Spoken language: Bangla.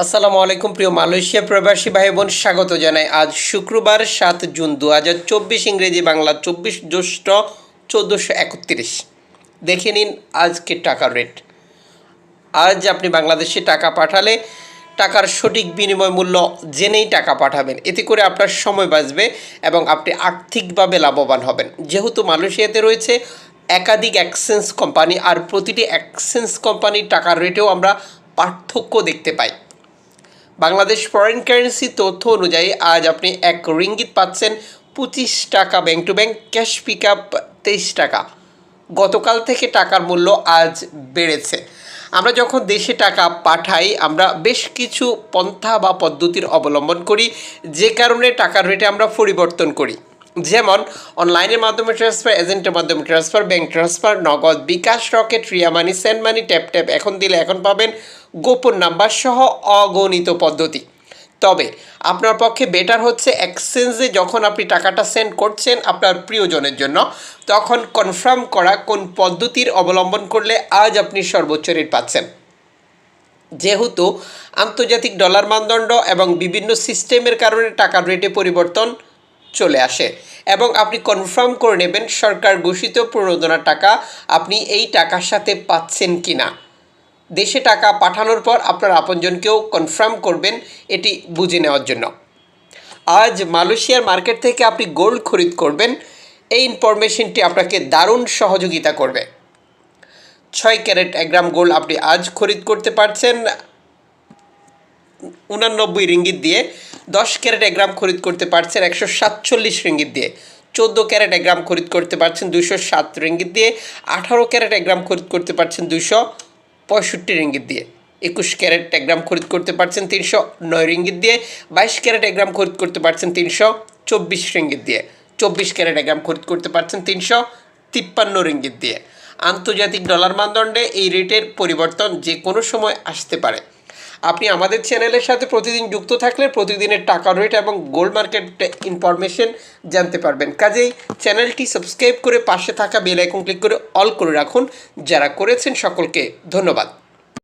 আসসালামু আলাইকুম, প্রিয় মালয়েশিয়া প্রবাসী ভাই বোন স্বাগত জানাই। আজ শুক্রবার সাত জুন দু হাজার চব্বিশ ইংরেজি বাংলা চব্বিশ জ্যৈষ্ঠ চোদ্দোশো একত্রিশ। দেখে নিন আজকে টাকার রেট। আজ আপনি বাংলাদেশে টাকা পাঠালে টাকার সঠিক বিনিময় মূল্য জেনেই টাকা পাঠাবেন। এতে করে আপনার সময় বাঁচবে এবং আপনি আর্থিকভাবে লাভবান হবেন। যেহেতু মালয়েশিয়াতে রয়েছে একাধিক এক্সচেঞ্জ কোম্পানি, আর প্রতিটি এক্সচেঞ্জ কোম্পানির টাকার রেটেও আমরা পার্থক্য দেখতে পাই। বাংলাদেশ ফরেন কারেন্সি তথ্য অনুযায়ী আজ আপনি এক রিঙ্গিত পাচ্ছেন পঁচিশ টাকা bank to bank cash pick up তেইশ টাকা। গতকাল থেকে টাকার মূল্য আজ বেড়েছে। আমরা যখন দেশে টাকা পাঠাই, আমরা বেশ কিছু পন্থা বা পদ্ধতির অবলম্বন করি, যে কারণে টাকার রেটে আমরা পরিবর্তন করি। যেমন, অনলাইনের মাধ্যমে ট্রান্সফার এজেন্টের মাধ্যমে transfer bank transfer Nagad bKash Rocket Ria money send money tap tap এখন দিলে এখন পাবেন গোপন নাম্বার সহ অগণিত পদ্ধতি। তবে, আপনার পক্ষে বেটার হচ্ছে এক্সচেঞ্জে যখন আপনি টাকাটা সেন্ড করছেন আপনার প্রিয়জনের জন্য, তখন কনফার্ম করা কোন পদ্ধতির অবলম্বন করলে আজ আপনি সর্বোচ্চ রেট পাচ্ছেন। যেহেতু আন্তর্জাতিক ডলার মানদণ্ড এবং বিভিন্ন সিস্টেমের কারণে টাকার রেটে পরিবর্তন চলে আসে এবং আপনি কনফার্ম করে নেবেন সরকার ঘোষিত প্রণোদনার টাকা আপনি এই টাকার সাথে পাচ্ছেন কি না দেশে টাকা পাঠানোর পর আপনার আপনজনকেও কনফার্ম করবেন এটি বুঝে নেওয়ার জন্য। আজ মালয়েশিয়ার মার্কেট থেকে আপনি গোল্ড খরিদ করবেন, এই ইনফরমেশনটি আপনাকে দারুণ সহযোগিতা করবে। ছয় ক্যারেট এক গ্রাম গোল্ড আপনি আজ খরিদ করতে পারছেন উনানব্বই রিঙ্গিত দিয়ে। দশ ক্যারেট এক গ্রাম খরিদ করতে পারছেন একশো সাতচল্লিশ রিঙ্গিত দিয়ে। চোদ্দ ক্যারেট এক গ্রাম খরিদ করতে পারছেন দুশো সাত রিঙ্গিত দিয়ে। আঠারো ক্যারেট এক গ্রাম খরিদ করতে পারছেন দুশো পঁয়ষট্টি রিঙ্গিত দিয়ে। একুশ ক্যারেট এক গ্রাম খরিদ করতে পারছেন তিনশো নয় রিঙ্গিত দিয়ে। বাইশ ক্যারেট এক গ্রাম খরিদ করতে পারছেন তিনশো চব্বিশ রিঙ্গিত দিয়ে। চব্বিশ ক্যারেট এক গ্রাম খরিদ করতে পারছেন তিনশো তিপ্পান্ন রিঙ্গিত দিয়ে। আন্তর্জাতিক ডলার মানদণ্ডে এই রেটের পরিবর্তন যে কোনো সময় আসতে পারে। আপনি আমাদের চ্যানেলের সাথে প্রতিদিন যুক্ত থাকলে প্রতিদিনের টাকা রেট এবং গোল্ড মার্কেট ইনফরমেশন জানতে পারবেন। কাজেই চ্যানেলটি সাবস্ক্রাইব করে পাশে থাকা বেল আইকন ক্লিক করে অল করে রাখুন। যারা করেছেন সকলকে ধন্যবাদ।